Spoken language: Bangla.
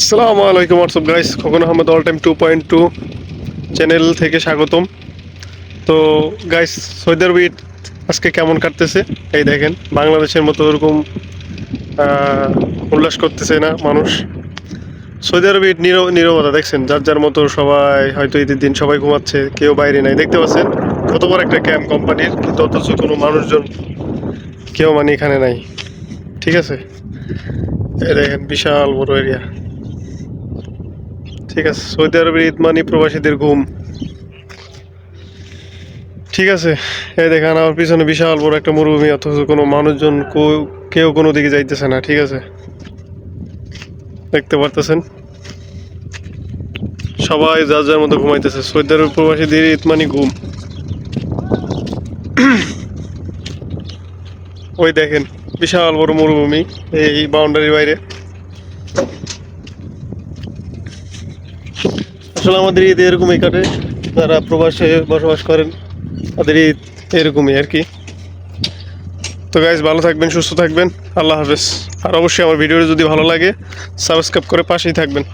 আসসালামু আলাইকুম WhatsApp guys Khokon Ahmed all time two point two channel থেকে স্বাগতম। তো গাইস সৌদি আরবে আজকে কেমন কাটতেছে? এই দেখেন, বাংলাদেশের মতো ওরকম উল্লাস করতেছে না মানুষ। সৌদি আরবে ঈদ নীরব, নীরবতা, দেখছেন? যার যার মতো সবাই হয়তো ঈদের দিন সবাই ঘুমাচ্ছে, কেউ বাইরে নাই। দেখতে পাচ্ছেন? কত বড় একটা ক্যাম্প কোম্পানির কিন্তু অথচ কোনো মানুষজন কেউ মানে এখানে নাই। ঠিক আছে? এই দেখেন, বিশাল বড় এরিয়া ঠিক আছে, সৌদি আরবের ঈদ মানি প্রবাসীদের ঘুম। ঠিক আছে, এই দেখেন আমার পিছনে বিশাল বড় একটা মরুভূমি, অথচ কোনো মানুষজন কেউ কোনো দিকে যাইতেছে না, ঠিক আছে? দেখতে পারতেছেন? সবাই যার যার মতো ঘুমাইতেছে, সৌদি আরব প্রবাসীদের ঈদ মানি ঘুম। ওই দেখেন, বিশাল বড় মরুভূমি, এই বাউন্ডারির বাইরে। আসলে আমাদের ঈদ এরকমই কাটে যারা প্রবাসে বসবাস করেন, তাদের ঈদ এরকমই আর কি। তো গাইজ ভালো থাকবেন, সুস্থ থাকবেন। আল্লাহ হাফেজ। আর অবশ্যই আমার ভিডিওটি যদি ভালো লাগে সাবস্ক্রাইব করে পাশেই থাকবেন।